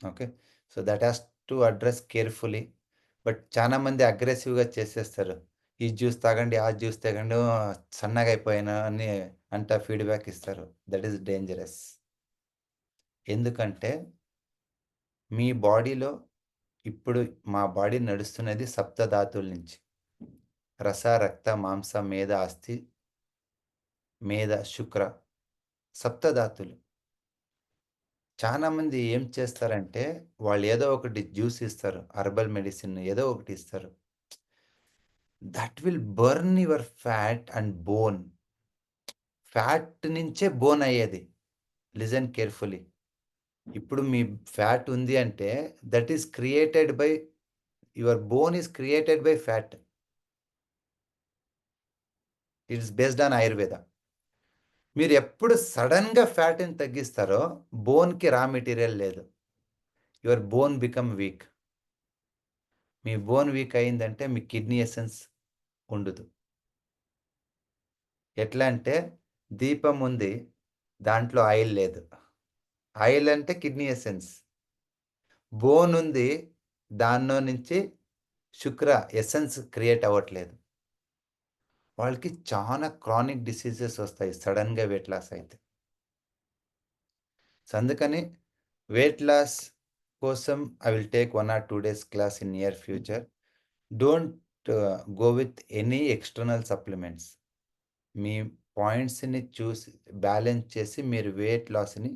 Okay. So, that has to address carefully. But చాలా మంది అగ్రెసివ్‌గా చేసేస్తారు. ఈ జ్యూస్ తాగండి, ఆ జ్యూస్ తాగండి సన్నగా అయిపోయాను అని అంటా ఫీడ్‌బ్యాక్ ఇస్తారు. That is dangerous. ఎందుకంటే మీ బాడీలో ఇప్పుడు మా బాడీ నడుస్తున్నది సప్తధాతువుల నుంచి. రస, రక్త, మాంస, మేధ, అస్థి, మేధ, శుక్ర సప్తధాతులు. చాలా మంది ఏం చేస్తారంటే వాళ్ళు ఏదో ఒకటి జ్యూస్ ఇస్తారు. హర్బల్ మెడిసిన్ ఏదో ఒకటి ఇస్తారు. That will burn your fat and bone. Fat నుంచే బోన్ అయ్యేది. Listen carefully. ఇప్పుడు మీ ఫ్యాట్ ఉంది అంటే that is created by your bone is created by fat. It's based on Ayurveda. మీరు ఎప్పుడు సడన్గా ఫ్యాట్‌ని తగ్గిస్తారో బోన్‌కి రా మెటీరియల్ లేదు. Your bone become weak. Me bone weak అయిందంటే మీ కిడ్నీ ఎసెన్స్ ఉండదు. ఎట్లా అంటే దీపం ఉంది. దాంట్లో ఆయిల్ లేదు. ఆయిల్ అంటే కిడ్నీ ఎసెన్స్. బోన్ ఉంది. దానిలో నుంచి శుక్ర ఎసెన్స్ క్రియేట్ అవ్వట్లేదు. వాళ్ళకి చాలా క్రానిక్ డిసీజెస్ వస్తాయి సడన్గా వెయిట్ లాస్ అయితే. అందుకని వెయిట్ లాస్ కోసం I will take one or two days class in near future. Don't go with any external supplements. మీ పాయింట్స్‌ని చూసి బ్యాలెన్స్ చేసి మీరు వెయిట్ లాస్‌ని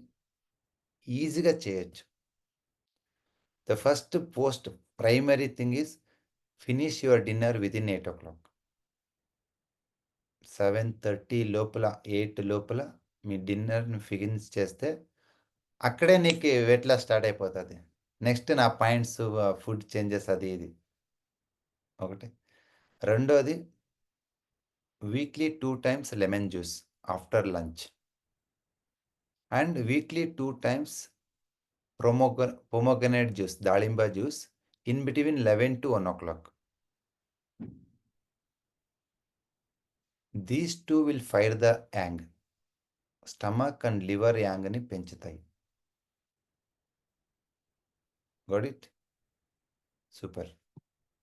ఈజీగా చేయొచ్చు. The first post primary thing is finish your dinner within eight o'clock seven thirty లోపల eight లోపల మీ డిన్నర్‌ని ఫినిష్ చేస్తే అక్కడే నీకు వెయిట్ లాస్ స్టార్ట్ అయిపోతుంది నెక్స్ట్ నా పాయింట్స్ ఫుడ్ చేంజెస్ అది ఇది. ఒకటి. రెండోది weekly two times lemon juice after lunch. And weekly two times ప్రొమోగ pomegranate juice దాళింబ juice in between 11-1:00. These two will fire the yang. Stomach and liver యాంగ్‌ని పెంచుతాయి. Got it it? Super.